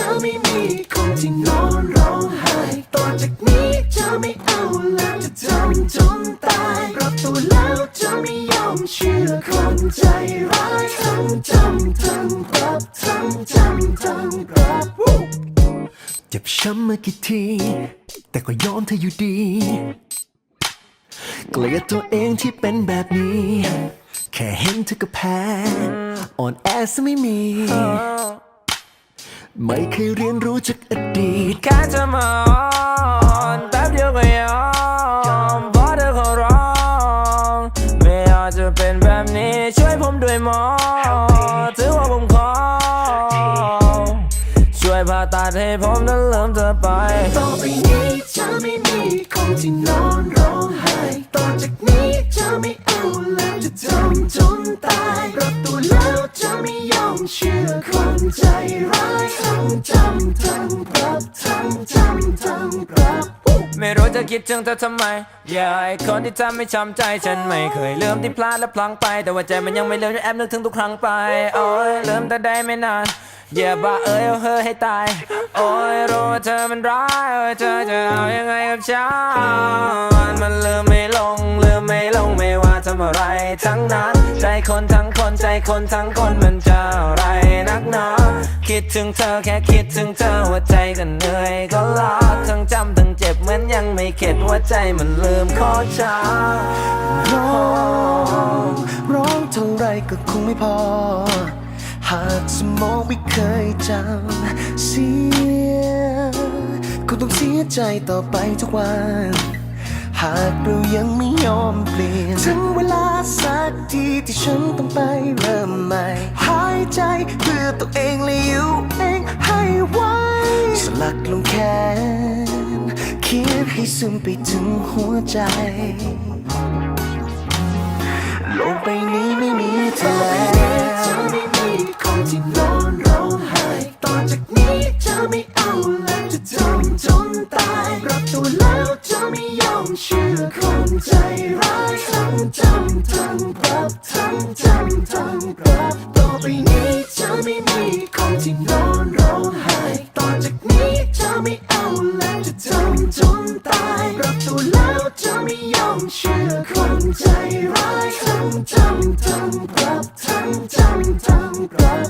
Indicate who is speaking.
Speaker 1: ไปนี้จะไม่มีคนที่นอนร้องไห้ต่อจากนี้จะไม่เอาแล้วจะจำจนตายรับตัวแล้วจะไม่ยอมเชื่อคนใจร้ายทั้งจำทั้งรับทั้งจำทั้งรับเจ็บช้ำมากี่ที แต่ก็ยอมเธออยู่ดี เกลียดตัวเองที่เป็นแบบนี้ แค่เห็นเธอก็แพ้ อ่อนแอซะไม่มี ไม่เคยเรียนรู้จากอดีต
Speaker 2: แค่จะมาอ่อนแป๊บเดียวก็ยอมเพราะเธอขอร้อง ไม่อยากจะเป็นแบบนี้ช่วยผมด้วยหมอถือว่าผมขอ ช่วยผ่าตัดให้ผมนั้นลืมเธอไป
Speaker 1: ต่อไปนี้จะไม่มีคนที่นอนร้องไห้ ไม่รู้จะคิ
Speaker 2: ดถึงเธอทำไม อย่าไอคนที่ทำให้ช้ำใจ ฉันไม่เคยลืมที่พลาดและพลั้งไป แต่ว่าใจมันยังไม่ลืมจะแอบนึกถึงทุกครั้งไป โอ้ยลืมแต่ได้ไม่นานอย่าบ้าเอ้ยเอาเฮอให้ตาย โอ้ยรู้ว่าเธอมันร้ายโอ้ยเธอจะเอายังไงกับฉันมันลืมไม่ลงลืมไม่ลงไม่ว่าทำอะไรทั้งนั้น ใจคนทั้งคนใจคนทั้งคนมันจะ ดถึงเธอแค่คิดถึงเธอหัวใจก็เหนื่อยก็ล้าทั้งจำทั้งเจ็บเหมือนยังไม่เข็ดหัวใจมันลืมขอช้า
Speaker 1: ร้องร้องเท่าไรก็คงไม่พอ หากสมองไม่เคยจำเสียคงต้องเสียใจต่อไปทุกวัน หากเรายังไม่ยอมเปลี่ยน ถึงเวลาสักทีที่ฉันต้องไปเริ่มใหม่ ใจเพื่อตัวเองและอยู่เองให้ไวสลักลงแขนเขียนให้ซึมไปถึงหัวใจโลกใบนี้ไม่มีเธอแล้วไม่มีคนที่นอนร้องไห้ต่อจากนี้จะไม่เอาแล้วจะจำจนตายรับตัวแล้วจะไม่ยอมเชื่อคนใจร้ายทั้งจำทั้งรับทั้งจำทั้งรับ ไปนี้จะไม่มีคนที่นอนร้องไห้ต่อจากนี้จะไม่เอาแล้วจะจำจนตายรับตัวแล้วจะไม่ยอมเชื่อคนใจร้ายทั้งจำทำกลับทั้งจำทำกลับ